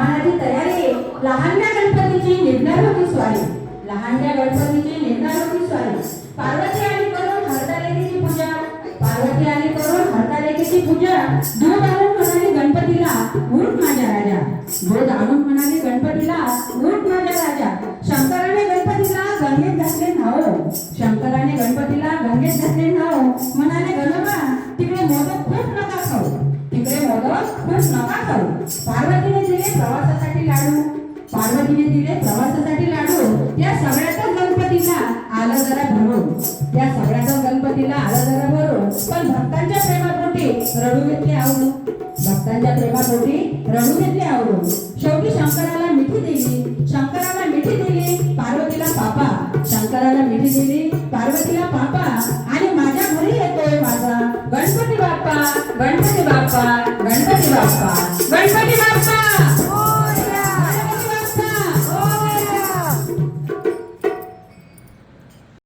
सामानाची तयारी लहानल्या गणपतीची निघणार होती स्वारी. लहानल्या गणपतीची निघणार होती स्वारी. पार्वती आणि करून हरतालिकेची पूजा. पार्वती आली करून हरतालिकेची पूजा. दूध आणून म्हणाली गणपतीला उठ माझ्या राजा. दूध आणून म्हणाली गणपतीला उठ माझ्या राजा. शंकराने गणपतीला गंगेत घातले नाव. शंकराने गणपतीला अभ्यास नका करू. पार्वतीने दिले प्रवासासाठी लाडू. पार्वतीने दिले प्रवासासाठी लाडू. या सगळ्यातच गणपतीला आला जरा भरून. या सगळ्यातच गणपतीला आला जरा भरून. पण भक्तांच्या प्रेमापोटी रडू घेतले आवडू. भक्तांच्या प्रेमापोटी रडू घेतले आवडू. शेवटी शंकराला मिठी दिली. शंकराला मिठी दिली पार्वतीला पापा. शंकराला मिठी दिली पार्वतीला पापा. आणि माझ्या घरी येतोय माझा Ganpati Bappa. Ganpati Bapa. Ganpati Bapa.